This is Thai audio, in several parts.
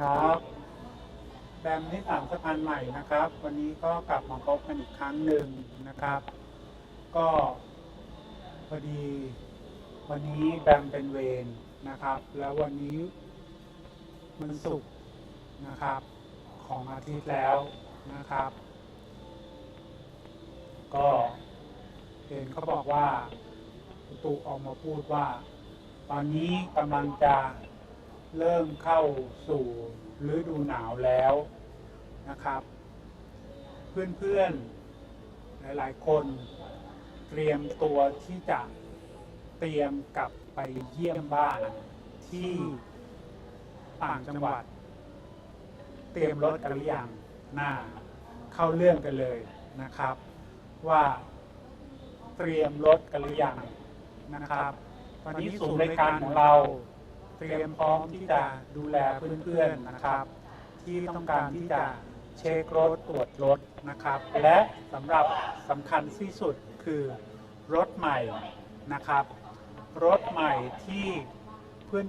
ครับแบมนิสสันสะพานใหม่นะครับ วันนี้ก็กลับมาพบกันอีกครั้งหนึ่งนะครับ ก็พอดี วันนี้แบมเป็นเวรนะครับ แล้ววันนี้มันศุกนะครับ ของอาทิตย์แล้วนะครับ ก็เห็นเขาบอกว่าอุตุออกมาพูดว่า ตอนนี้กำลังจะ เริ่มเข้าสู่ฤดูหนาวแล้วนะครับ เพื่อนๆ หลายๆ คนเตรียมตัวที่จะเตรียมกลับไปเยี่ยมบ้านที่ต่างจังหวัด เตรียมรถกันหรือยังหน้าเข้าเรื่องกันเลยนะครับ ว่าเตรียมรถกันหรือยังนะครับ ตอนนี้ศูนย์บริการของเรา เตรียมพร้อมที่จะดูแลเพื่อนๆนะครับ ที่ต้องการที่จะเช็ครถตรวจรถนะครับ และสำหรับสำคัญที่สุดคือรถใหม่นะครับ รถใหม่ที่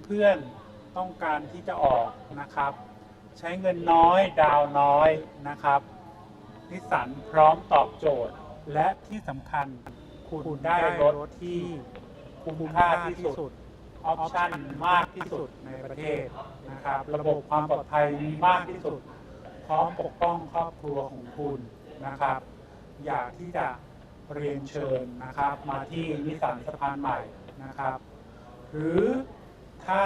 เพื่อนๆต้องการที่จะออกนะครับ ใช้เงินน้อยดาวน้อยนะครับนิสสันพร้อมตอบโจทย์ และที่สำคัญคุณได้รถที่คุ้มค่าที่สุด ออปชันมากที่สุดในประเทศนะครับ ระบบความปลอดภัยมีมากที่สุด พร้อมปกป้องครอบครัวของคุณนะครับ อยากที่จะเรียนเชิญนะครับ มาที่นิสสันสะพานใหม่นะครับ หรือถ้า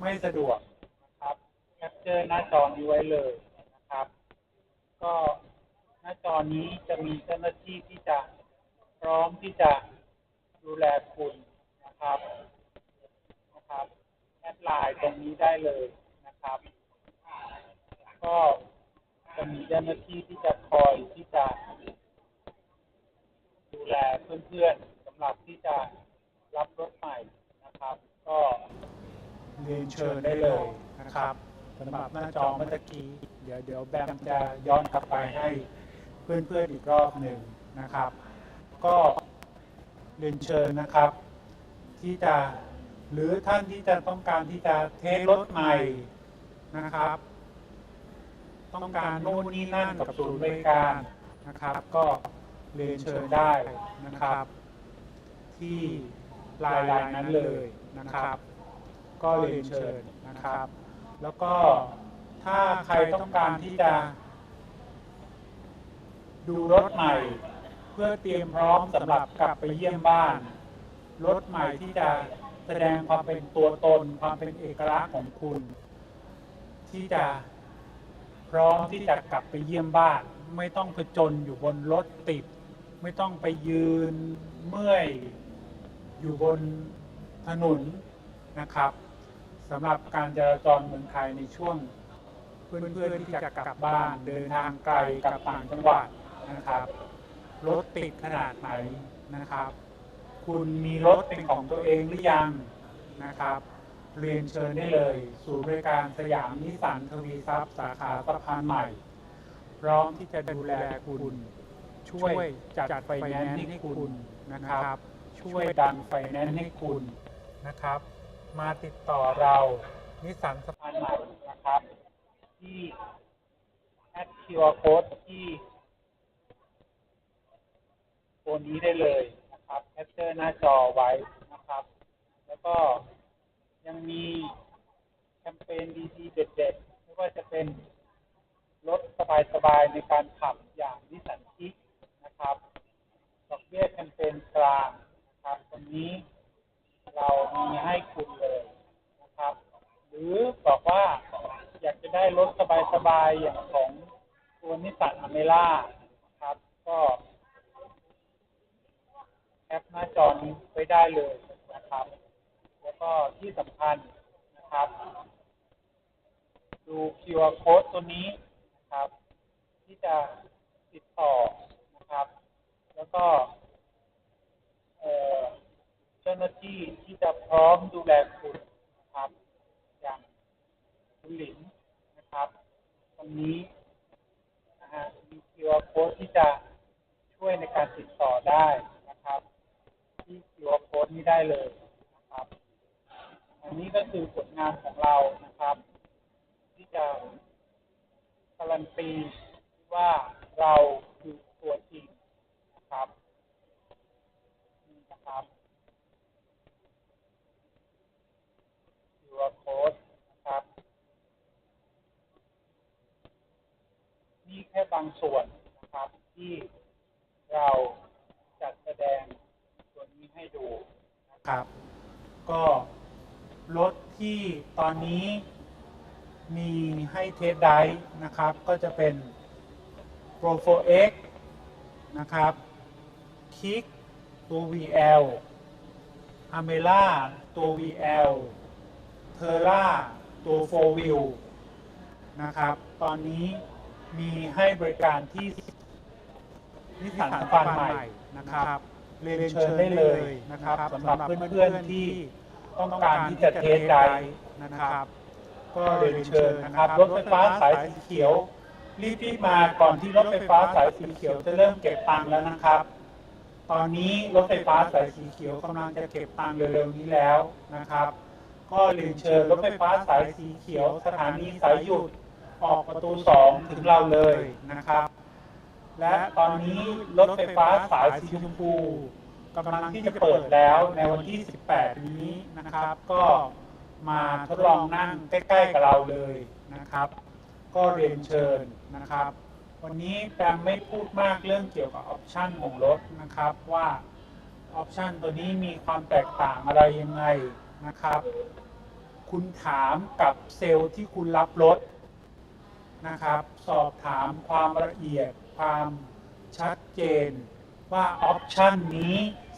ไม่สะดวกนะครับแคปเจอร์หน้าจอนี้ไว้เลยนะครับ ก็หน้าจอนี้จะมีเจ้าหน้าที่ที่จะพร้อมที่จะดูแลคุณ นะครับนะครับแอดไลน์ตรงนี้ได้เลยนะครับก็จะมีเจ้าหน้าที่ที่จะคอยที่จะดูแลเพื่อนๆสำหรับที่จะรับรถใหม่นะครับ ก็เรียนเชิญได้เลยนะครับสำหรับหน้าจอเมื่อตะกี้ เดี๋ยวเดี๋ยวแบมจะย้อนกลับไปให้เพื่อนๆอีกรอบหนึ่งนะครับ ก็เรียนเชิญนะครับ ที่จะหรือท่านที่จะต้องการที่จะเทสรถใหม่นะครับ ต้องการโน่นนี่นั่นกับศูนย์บริการนะครับ ก็เรียนเชิญได้นะครับ ที่ลน์ไลน์นั้นเลยนะครับ ก็เรียนเชิญนะครับ แล้วก็ถ้าใครต้องการที่จะ ดูรถใหม่ เพื่อเตรียมพร้อมสำหรับกลับไปเยี่ยมบ้าน รถใหม่ที่จะแสดงความเป็นตัวตน ความเป็นเอกลักษณ์ของคุณ ที่จะพร้อมที่จะกลับไปเยี่ยมบ้าน ไม่ต้องผจญอยู่บนรถติด ไม่ต้องไปยืนเมื่อยอยู่บนถนนนะครับสำหรับการจราจรเมืองไทยในช่วงเพื่อนๆที่จะกลับบ้านเดินทางไกลกลับต่างจังหวัดนะครับรถติดขนาดไหนนะครับ คุณมีรถเป็นของตัวเองหรือยังนะครับ เรียนเชิญได้เลย ศูนย์บริการสยามนิสสันทวีทรัพย์สาขาสะพานใหม่ พร้อมที่จะดูแลคุณ ช่วยจัดไฟแนนซ์ให้คุณนะครับ ช่วยดันไฟแนนซ์ให้คุณนะครับ มาติดต่อเรานิสสันสะพานใหม่นะครับ ที่แอดคิวอาร์โค้ดที่ตัวนี้ได้เลย นะครับแคปเจอร์หน้าจอไว้นะครับ แล้วก็ยังมีแคมเปญดีๆเด็ดๆไม่ว่าจะเป็นรถสบายๆในการขับอย่างนิสสันคิกนะครับดอกเบี้ยแคมเปญกลางนะครับตรงนี้เรามีให้คุณเลยนะครับ หรือบอกว่าอยากจะได้รถสบายๆอย่างของตัวนิสันอเมร่านะครับ ก็แอปห น้าจอนี้ไว้ได้เลยนะครับ แล้วก็ที่สำคัญนะครับ ดู QR code ตัวนี้นะครับ ที่จะติดต่อนะครับ แล้วก็เจ้าหน้าที่ที่จะพร้อมดูแลคุณนะครับ อย่างคุณหลินนะครับตรงนี้นะฮะมี QR code ที่จะช่วยในการติดต่อได้ ที่ QR code นี้ได้เลยนะครับ อันนี้ก็คือผลงานของเรานะครับ ที่จะเปรันตีว่าเราคือตัวจริงนะครับนี่นะครับ QR code นะครับ นี่แค่บางส่วนนะครับที่เราจัดแสดง วนนี้ให้ดูนะครับ ก็รถที่ตอนนี้มีให้เทสไดฟ์นะครับ ก็จะเป็น Pro 4X นะครับ Kick ตัว VL a m e l a ตัว VL เทอร่าตัว 4 Wheel นะครับ ตอนนี้มีให้บริการที่นิสสันสปันใหม่นะครับ เรียนเชิญได้เลยนะครับสำหรับเพื่อนๆที่ต้องการที่จะเทสไดฟ์นะครับ ก็เรียนเชิญนะครับรถไฟฟ้าสายสีเขียว รีบๆมาก่อนที่รถไฟฟ้าสายสีเขียวจะเริ่มเก็บตังค์แล้วนะครับ ตอนนี้รถไฟฟ้าสายสีเขียวกำลังจะเก็บตังค์เร็วๆนี้แล้วนะครับ ก็เรียนเชิญรถไฟฟ้าสายสีเขียว สถานีสายหยุดออกประตูสองถึงเราเลยนะครับ และตอนนี้รถไฟฟ้าสายสีชมพูกำลังที่จะเปิดแล้วในวันที่ 18 นี้นะครับ ก็มาทดลองนั่งใกล้ๆกับเราเลยนะครับ ก็เรียนเชิญนะครับ วันนี้แปมไม่พูดมากเรื่องเกี่ยวกับออปชันของรถนะครับว่าออปชันตัวนี้มีความแตกต่างอะไรยังไงนะครับ คุณถามกับเซลล์ที่คุณรับรถนะครับ สอบถามความละเอียด ความชัดเจนว่าออปชันนี้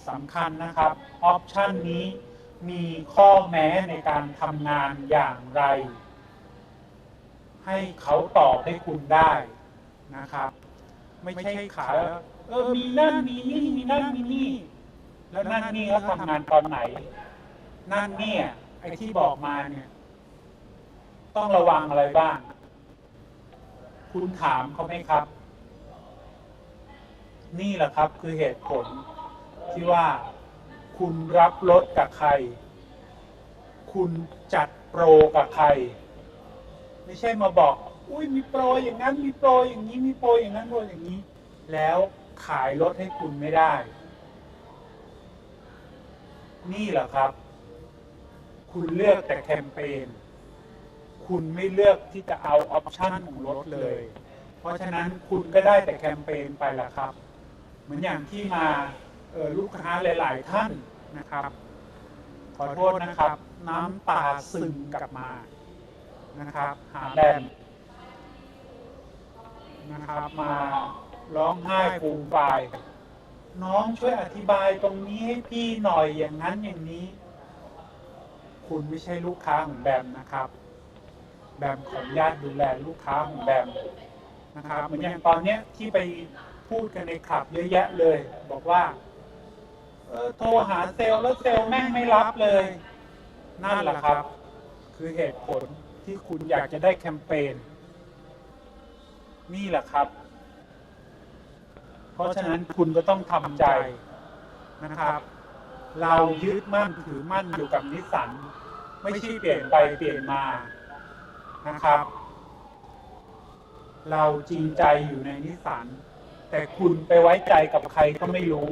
สำคัญนะครับออปชันนี้มีข้อแม้ในการทำงานอย่างไร ให้เขาตอบให้คุณได้นะครับ ไม่ใช่ขายเออมีนั่นมีนี่มีนั่นมีนี่ แล้วนั่นนี่เขาทำงานตอนไหน นั่นเนี่ยไอ้ที่บอกมาเนี่ย ต้องระวังอะไรบ้าง คุณถามเขาไหมครับ นี่แหละครับคือเหตุผลที่ว่าคุณรับรถกับใคร คุณจัดโปรกับใคร ไม่ใช่มาบอก อุ้ยมีโปรอย่างนั้น มีโปรอย่างนี้ มีโปรอย่างนั้นโปรอย่างนี้ แล้วขายรถให้คุณไม่ได้ นี่แหละครับ คุณเลือกแต่แคมเปญ คุณไม่เลือกที่จะเอาออปชั่นของรถเลย เพราะฉะนั้นคุณก็ได้แต่แคมเปญไปละครับ มือนอย่างที่มาลูกค้าหลาย ๆ ท่านนะครับ ขอโทษนะครับ น้ำตาซึมกลับมานะครับ หาแบมนะครับมาร้องไห้ฟูมฟายน้องช่วยอธิบายตรงนี้ให้พี่หน่อยอย่างนั้นอย่างนี้ คุณไม่ใช่ลูกค้าของแบมนะครับ แบมขออนุญาตดูแลลูกค้าของแบมนะครับเหมือนอย่างตอนเนี้ยที่ไป พูดกันในคลับเยอะแยะเลย บอกว่า เออโทรหาเซลล์แล้วเซลล์แม่งไม่รับเลย นั่นแหละครับ คือเหตุผลที่คุณอยากจะได้แคมเปญนี่แหละครับ เพราะฉะนั้นคุณก็ต้องทำใจนะครับ เรายึดมั่นถือมั่นอยู่กับนิสสันไม่ใช่เปลี่ยนไปเปลี่ยนมานะครับ เราจริงใจอยู่ในนิสสัน แต่คุณไปไว้ใจกับใครก็ไม่รู้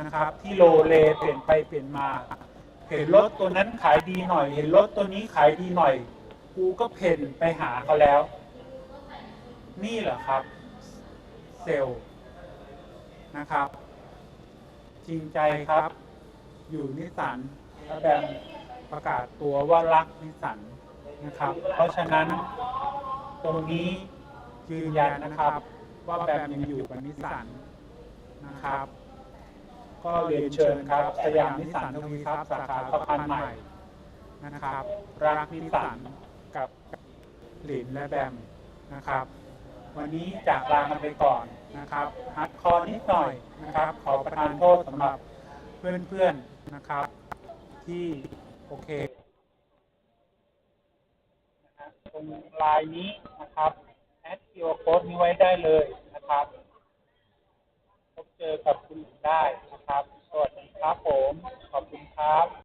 นะครับ ที่โลเลเปลี่ยนไปเปลี่ยนมา เห็นรถตัวนั้นขายดีหน่อย เห็นรถตัวนี้ขายดีหน่อย กูก็เพ่นไปหาเขาแล้ว นี่แหละครับ เซลนะครับ จริงใจครับ อยู่นิสสันและแบมประกาศตัวว่ารักนิสสันนะครับ เพราะฉะนั้นตรงนี้ ยืนยันนะครับ ว่าแบมยังอยู่กับนิสสันนะครับ ก็เรียนเชิญครับสยามนิสสันทวีทรัพย์สาขาสะพานใหม่นะครับ รักนิสสันกับหลินและแบมนะครับ วันนี้จากลากันไปก่อนนะครับฮัดคอนิดหน่อยนะครับ ขอประทานโทษสำหรับเพื่อนๆนะครับ ที่โอเคนะครับตรงไลน์นี้นะครับ ดคิวโค้ดนี้ไว้ได้เลยนะครับพบเจอกับคุณได้นะครับ สวัสดีครับผม ขอบคุณครับ